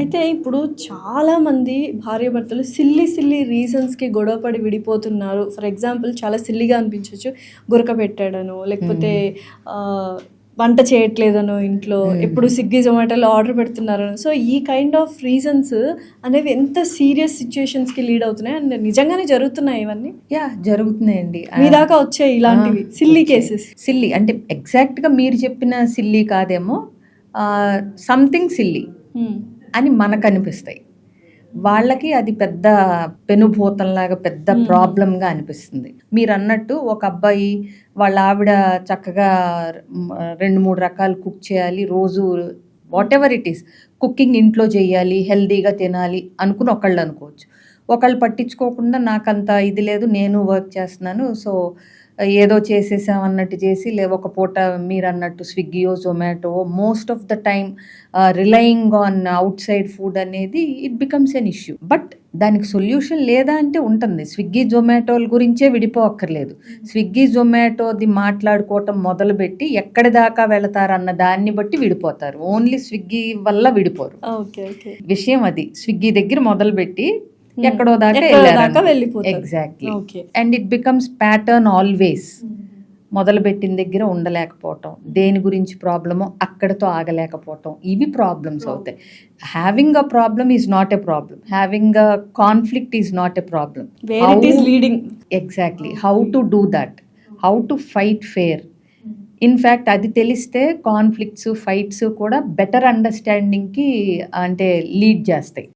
అయితే ఇప్పుడు చాలా మంది భార్యాభర్తలు సిల్లి సిల్లి రీజన్స్కి గొడవపడి విడిపోతున్నారు. ఫర్ ఎగ్జాంపుల్ చాలా సిల్లిగా అనిపించవచ్చు గురక పెట్టాడనో లేకపోతే వంట చేయట్లేదనో ఇంట్లో ఎప్పుడు స్విగ్గీ జొమాటోలో ఆర్డర్ పెడుతున్నారనో. సో ఈ కైండ్ ఆఫ్ రీజన్స్ అనేవి ఎంత సీరియస్ సిచ్యుయేషన్స్కి లీడ్ అవుతున్నాయి? అండ్ నిజంగానే జరుగుతున్నాయి ఇవన్నీ? యా జరుగుతున్నాయండి. మీ దాకా వచ్చాయి ఇలాంటివి? Silly cases. సిల్లి అంటే ఎగ్జాక్ట్గా మీరు చెప్పిన సిల్లి కాదేమో సంథింగ్ సిల్లి. అని మనకు అనిపిస్తాయి వాళ్ళకి అది పెద్ద పెనుభూతంలాగా పెద్ద ప్రాబ్లంగా అనిపిస్తుంది. మీరు అన్నట్టు ఒక అబ్బాయి వాళ్ళ ఆవిడ చక్కగా రెండు మూడు రకాలు కుక్ చేయాలి రోజు whatever it is cooking ఇంట్లో చేయాలి హెల్దీగా తినాలి అనుకుని ఒకళ్ళు అనుకోవచ్చు ఒకళ్ళు పట్టించుకోకుండా నాకంత ఇది లేదు నేను వర్క్ చేస్తున్నాను సో ఏదో చేసేసాం అన్నట్టు చేసి లే ఒక పూట మీరు అన్నట్టు స్విగ్గీయో Zomato most of the time relying on outside food అనేది it becomes an issue but దానికి సొల్యూషన్ లేదా అంటే ఉంటుంది. స్విగ్గీ జొమాటోల గురించే విడిపోక్కర్లేదు. స్విగ్గీ జొమాటోది మాట్లాడుకోవటం మొదలుపెట్టి ఎక్కడి దాకా వెళతారన్న దాన్ని బట్టి విడిపోతారు. ఓన్లీ స్విగ్గీ వల్ల విడిపోరు. విషయం అది. స్విగ్గీ దగ్గర మొదలుపెట్టి ఎక్కడో దాకా ఎక్కడో దాకా. Exactly and it becomes pattern always మొదలుపెట్టిన దగ్గర ఉండలేకపోవటం. దేని గురించి ప్రాబ్లమో అక్కడతో ఆగలేకపోవటం. ఇవి ప్రాబ్లమ్స్ అవుతాయి. Having a problem is not a problem having a conflict is not a problem leading exactly how to do that how to fight fair in fact అది తెలిస్తే కాన్ఫ్లిక్ట్స్ ఫైట్స్ కూడా బెటర్ అండర్స్టాండింగ్కి అంటే లీడ్ చేస్తాయి.